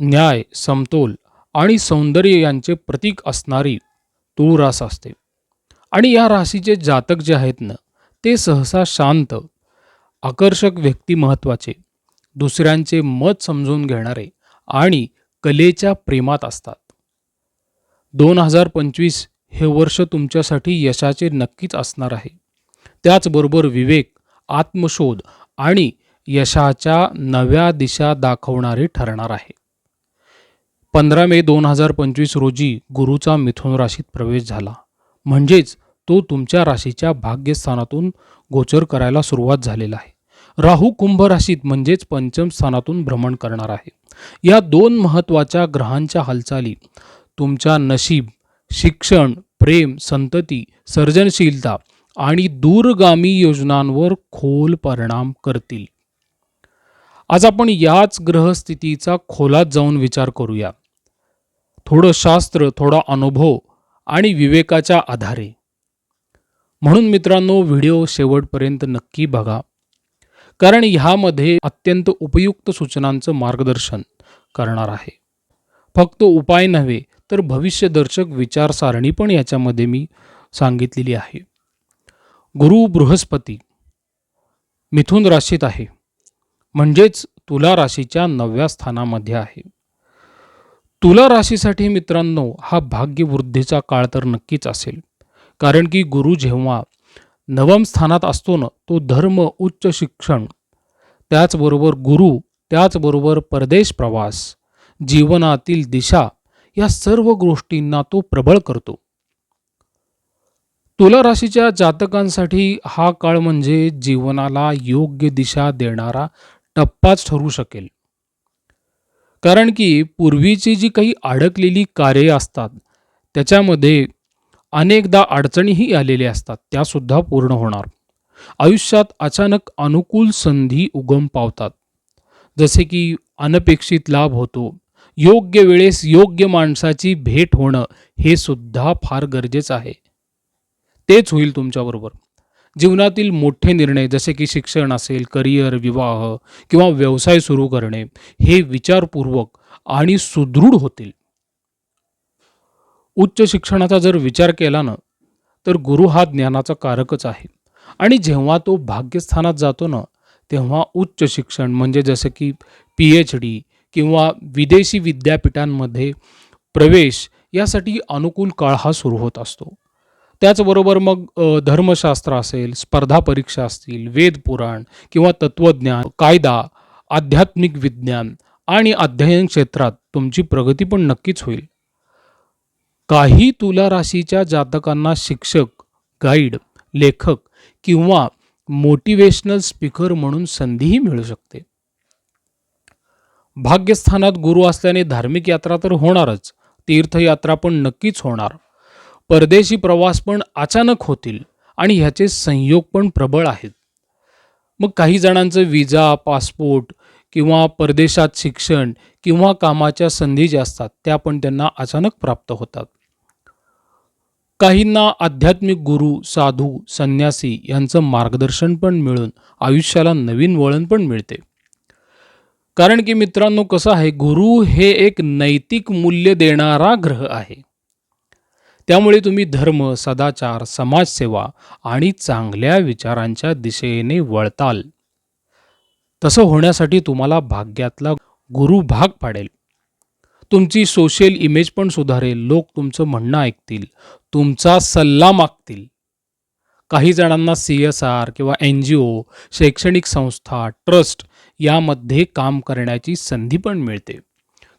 न्याय समतोल आणि सौंदर्य यांचे प्रतीक असणारी तूळ रास असते. आणि या राशीचे जातक जे आहेत ना ते सहसा शांत आकर्षक व्यक्ती महत्त्वाचे दुसऱ्यांचे मत समजून घेणारे आणि कलेच्या प्रेमात असतात. दोन हजार पंचवीस हे वर्ष तुमच्यासाठी यशाचे नक्कीच असणार आहे. त्याचबरोबर विवेक आत्मशोध आणि यशाच्या नव्या दिशा दाखवणारे ठरणार आहे. पंधरा मे दोन हजार पंचवीस रोजी गुरुचा मिथुन राशीत प्रवेश झाला. म्हणजेच तो तुमच्या राशीच्या भाग्यस्थानातून गोचर करायला सुरुवात झालेला आहे. राहू कुंभ राशीत म्हणजेच पंचम स्थानातून भ्रमण करणार आहे. या दोन महत्त्वाच्या ग्रहांच्या हालचाली तुमच्या नशीब शिक्षण प्रेम संतती सर्जनशीलता आणि दूरगामी योजनांवर खोल परिणाम करतील. आज आपण याच ग्रहस्थितीचा खोलात जाऊन विचार करूया. थोडं शास्त्र थोडा अनुभव आणि विवेकाच्या आधारे. म्हणून मित्रांनो व्हिडिओ शेवटपर्यंत नक्की बघा. कारण ह्यामध्ये अत्यंत उपयुक्त सूचनांचं मार्गदर्शन करणार आहे. फक्त उपाय नव्हे तर भविष्यदर्शक विचारसारणी पण याच्यामध्ये मी सांगितलेली आहे. गुरु बृहस्पती मिथुन राशीत आहे. म्हणजेच तुला राशीच्या नवव्या स्थानामध्ये आहे. तुला राशीसाठी मित्रांनो हा भाग्यवृद्धीचा काळ तर नक्कीच असेल. कारण की गुरु जेव्हा नवम स्थानात असतो ना तो धर्म उच्च शिक्षण त्याचबरोबर गुरु त्याचबरोबर परदेश प्रवास जीवनातील दिशा या सर्व गोष्टींना तो प्रबळ करतो. तुला राशीच्या जातकांसाठी हा काळ म्हणजे जीवनाला योग्य दिशा देणारा टप्पाच ठरू शकेल. कारण की पूर्वीची जी काही अडकलेली कार्ये असतात त्याच्यामध्ये अनेकदा अडचणीही आलेल्या असतात त्यासुद्धा पूर्ण होणार. आयुष्यात अचानक अनुकूल संधी उगम पावतात. जसे की अनपेक्षित लाभ होतो योग्य वेळेस योग्य माणसाची भेट होणं हे सुद्धा फार गरजेचं आहे. तेच होईल तुमच्याबरोबर. जीवनातील मोठे निर्णय जसे की शिक्षण असेल करिअर विवाह किंवा व्यवसाय सुरू करणे हे विचारपूर्वक आणि सुदृढ होतील. उच्च शिक्षणाचा जर विचार केला ना तर गुरु हा ज्ञानाचा कारकच आहे. आणि जेव्हा तो भाग्यस्थानात जातो ना तेव्हा उच्च शिक्षण म्हणजे जसं की पी एच डी किंवा विदेशी विद्यापीठांमध्ये प्रवेश यासाठी अनुकूल काळ हा सुरू होत असतो. त्याचबरोबर मग धर्मशास्त्र असेल स्पर्धा परीक्षा असतील वेद पुराण किंवा तत्त्वज्ञान कायदा आध्यात्मिक विज्ञान आणि अध्ययन क्षेत्रात तुमची प्रगती पण नक्कीच होईल. काही तुला राशीच्या जातकांना शिक्षक गाईड लेखक किंवा मोटिवेशनल स्पीकर म्हणून संधीही मिळू शकते. भाग्यस्थानात गुरु असल्याने धार्मिक यात्रा तर होणारच तीर्थयात्रा पण नक्कीच होणार. परदेशी प्रवास पण अचानक होतील आणि ह्याचे संयोग पण प्रबळ आहेत. मग काही जणांचं विजा पासपोर्ट किंवा परदेशात शिक्षण किंवा कामाच्या संधी ज्या असतात त्या पण त्यांना अचानक प्राप्त होतात. काहींना आध्यात्मिक गुरु साधू संन्यासी यांचं मार्गदर्शन पण मिळून आयुष्याला नवीन वळण पण मिळते. कारण की मित्रांनो कसं आहे गुरु हे एक नैतिक मूल्य देणारा ग्रह आहे. त्यामुळे तुम्ही धर्म सदाचार समाजसेवा आणि चांगल्या विचारांच्या दिशेने वळताल. तसं होण्यासाठी तुम्हाला भाग्यातला गुरु भाग पाडेल. तुमची सोशल इमेज पण सुधारेल लोक तुमचं म्हणणं ऐकतील तुमचा सल्ला मागतील. काही जणांना सी एस आर किंवा एन जी ओ शैक्षणिक संस्था ट्रस्ट यामध्ये काम करण्याची संधी पण मिळते.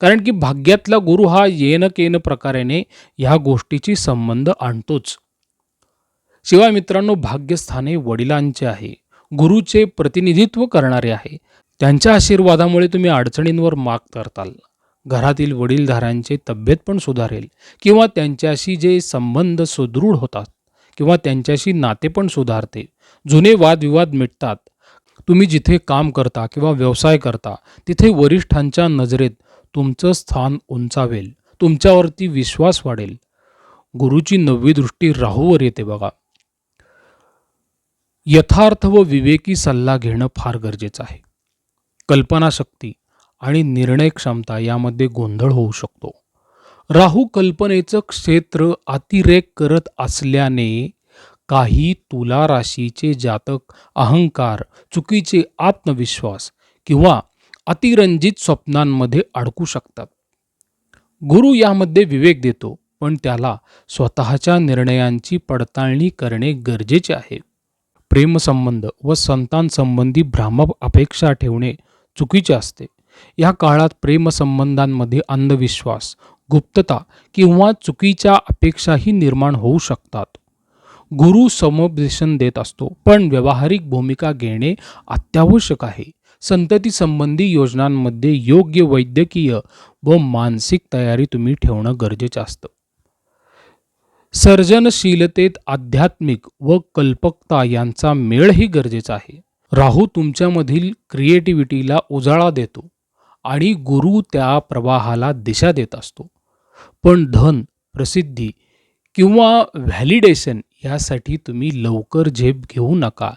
कारण की भाग्यातला गुरु हा येन केन प्रकारेने ह्या गोष्टीची संबंध आणतोच. शिवाय मित्रांनो भाग्यस्थाने वडिलांचे आहे गुरुचे प्रतिनिधित्व करणारे आहे. त्यांच्या आशीर्वादामुळे तुम्ही अडचणींवर मात करताल. घरातील वडीलधाऱ्यांचे तब्येत पण सुधारेल किंवा त्यांच्याशी जे संबंध सुदृढ होतात किंवा त्यांच्याशी नाते पण सुधारते जुने वादविवाद मिटतात. तुम्ही जिथे काम करता किंवा व्यवसाय करता तिथे वरिष्ठांच्या नजरेत तुमचं स्थान उंचावेल. तुमच्यावरती विश्वास वाढेल. गुरुची नववी दृष्टी राहूवर येते बघा. यथार्थ व विवेकी सल्ला घेणं फार गरजेचं आहे. कल्पनाशक्ती आणि निर्णय क्षमता यामध्ये गोंधळ होऊ शकतो. राहू कल्पनेचं क्षेत्र अतिरेक करत असल्याने काही तुला राशीचे जातक अहंकार चुकीचे आत्मविश्वास किंवा अतिरंजित स्वप्नांमध्ये अडकू शकतात. गुरु यामध्ये विवेक देतो पण त्याला स्वतःच्या निर्णयांची पडताळणी करणे गरजेचे आहे. प्रेमसंबंध व संतांसंबंधी भ्रामक अपेक्षा ठेवणे चुकीचे असते. या काळात प्रेमसंबंधांमध्ये अंधविश्वास गुप्तता किंवा चुकीच्या अपेक्षाही निर्माण होऊ शकतात. गुरु समुपदेशन देत असतो पण व्यावहारिक भूमिका घेणे अत्यावश्यक आहे. संतती संबंधी योजनांमध्ये योग्य वैद्यकीय व मानसिक तयारी तुम्ही ठेवणं गरजेचं असतं. सर्जनशीलतेत आध्यात्मिक व कल्पकता यांचा मेळही गरजेचा आहे. राहू तुमच्यामधील क्रिएटिव्हिटीला उजाळा देतो आणि गुरु त्या प्रवाहाला दिशा देत असतो. पण धन प्रसिद्धी किंवा व्हॅलिडेशन यासाठी तुम्ही लवकर झेप घेऊ नका.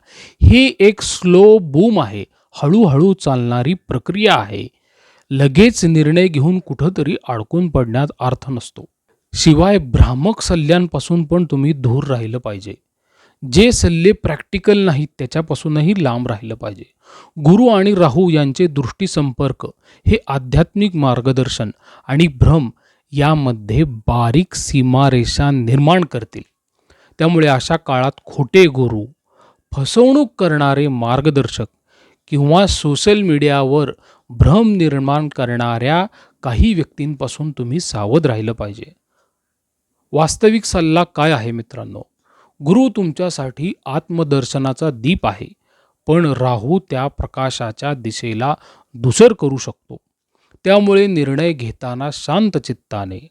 ही एक स्लो बूम आहे. हळूहळू चालणारी प्रक्रिया आहे. लगेच निर्णय घेऊन कुठंतरी अडकून पडण्यात अर्थ नसतो. शिवाय भ्रामक सल्ल्यांपासून पण तुम्ही दूर राहिलं पाहिजे. जे सल्ले प्रॅक्टिकल नाहीत त्याच्यापासूनही लांब राहिलं पाहिजे. गुरु आणि राहू यांचे दृष्टी संपर्क हे आध्यात्मिक मार्गदर्शन आणि भ्रम यामध्ये बारीक सीमारेषा निर्माण करतील. त्यामुळे अशा काळात खोटे गुरु फसवणूक करणारे मार्गदर्शक किंवा सोशल मीडियावर भ्रम निर्माण करणाऱ्या काही व्यक्तींपासून तुम्ही सावध राहिलं पाहिजे. वास्तविक सल्ला काय आहे मित्रांनो? गुरु तुमच्यासाठी आत्मदर्शनाचा दीप आहे पण राहू त्या प्रकाशाच्या दिशेला दुसर करू शकतो. त्यामुळे निर्णय घेताना शांत चित्ताने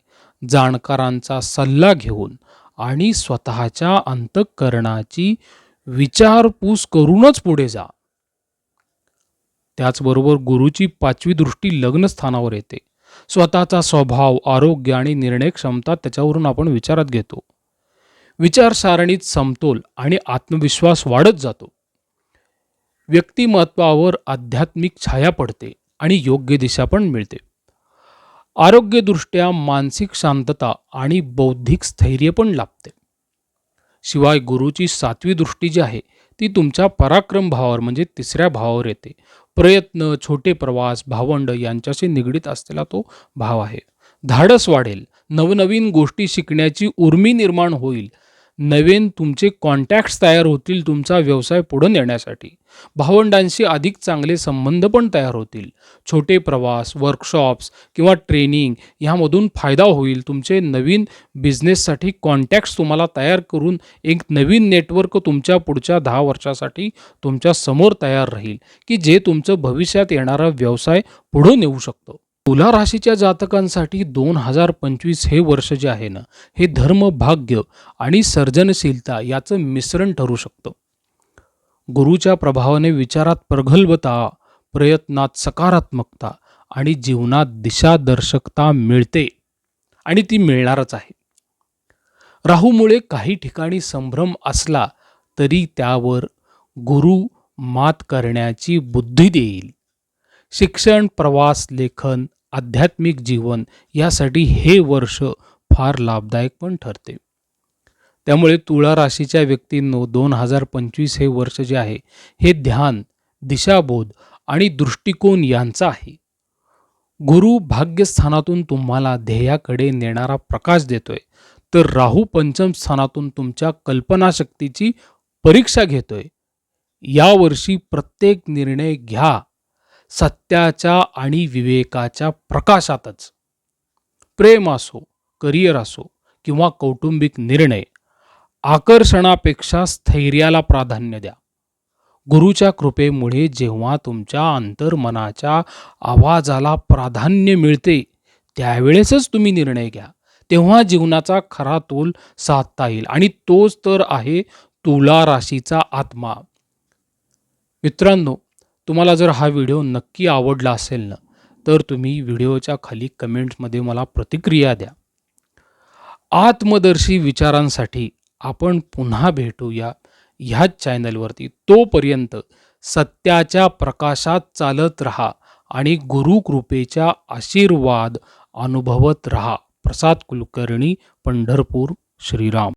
जाणकारांचा सल्ला घेऊन आणि स्वतःच्या अंतःकरणाची विचारपूस करूनच पुढे जा. त्याचबरोबर गुरुची पाचवी दृष्टी लग्न स्थानावर येते. स्वतःचा स्वभाव आरोग्य आणि निर्णय क्षमता त्याच्यावरून आपण विचारात घेतो. विचारसारणीत समतोल आणि आत्मविश्वास वाढत जातो. व्यक्तिमत्वावर आध्यात्मिक छाया पडते आणि योग्य दिशा पण मिळते. आरोग्यदृष्ट्या मानसिक शांतता आणि बौद्धिक स्थैर्य पण लाभते. शिवाय गुरुची सातवी दृष्टी जी आहे ती तुमच्या पराक्रम भावावर म्हणजे तिसऱ्या भावावर येते. प्रयत्न छोटे प्रवास भावंड यांच्याशी निगडीत असलेला तो भाव आहे. धाडस वाढेल. नवनवीन गोष्टी शिकण्याची उर्मी निर्माण होईल. नवीन तुमचे कॉन्टॅक्ट्स तयार होतील तुमचा व्यवसाय पुढे नेण्यासाठी. भावंडांशी अधिक चांगले संबंध पण तयार होतील. छोटे प्रवास वर्कशॉप्स किंवा ट्रेनिंग ह्यामधून फायदा होईल. तुमचे नवीन बिझनेससाठी कॉन्टॅक्ट्स तुम्हाला तयार करून एक नवीन नेटवर्क तुमच्या पुढच्या दहा वर्षासाठी तुमच्यासमोर तयार राहील की जे तुमचं भविष्यात येणारा व्यवसाय पुढं नेऊ शकतो. तुला राशीच्या जातकांसाठी दोन हजार पंचवीस हे वर्ष जे आहे ना हे धर्म भाग्य आणि सर्जनशीलता याचं मिश्रण ठरू शकतं. गुरुच्या प्रभावाने विचारात प्रगल्भता प्रयत्नात सकारात्मकता आणि जीवनात दिशादर्शकता मिळते आणि ती मिळणारच आहे. राहूमुळे काही ठिकाणी संभ्रम असला तरी त्यावर गुरु मात करण्याची बुद्धी देईल. शिक्षण प्रवास लेखन आध्यात्मिक जीवन यासाठी हे वर्ष फार लाभदायक पण ठरते. त्यामुळे तुळा राशीच्या व्यक्तींनो दोन हजार पंचवीस हे वर्ष जे आहे हे ध्यान दिशाबोध आणि दृष्टिकोन यांचा आहे. गुरु भाग्यस्थानातून तुम्हाला ध्येयाकडे नेणारा प्रकाश देतोय. तर राहू पंचम स्थानातून तुमच्या कल्पनाशक्तीची परीक्षा घेतोय. यावर्षी प्रत्येक निर्णय घ्या. सत्याच्या आणि विवेकाच्या प्रकाशातच. प्रेम असो करिअर असो किंवा कौटुंबिक निर्णय आकर्षणापेक्षा स्थैर्याला प्राधान्य द्या. गुरुच्या कृपेमुळे जेव्हा तुमच्या अंतर्मनाच्या आवाजाला प्राधान्य मिळते त्यावेळेसच तुम्ही निर्णय घ्या. तेव्हा जीवनाचा खरा तोल साधता येईल आणि तोच तर आहे तुला राशीचा आत्मा. मित्रांनो तुम्हाला जर हा व्हिडिओ नक्की आवडला असेल ना तर तुम्ही व्हिडिओच्या खाली कमेंट्समध्ये मला प्रतिक्रिया द्या. आत्मदर्शी विचारांसाठी आपण पुन्हा भेटूया ह्याच चॅनलवरती. तोपर्यंत सत्याच्या प्रकाशात चालत रहा आणि गुरुकृपेच्या आशीर्वाद अनुभवत रहा. प्रसाद कुलकर्णी पंढरपूर श्रीराम.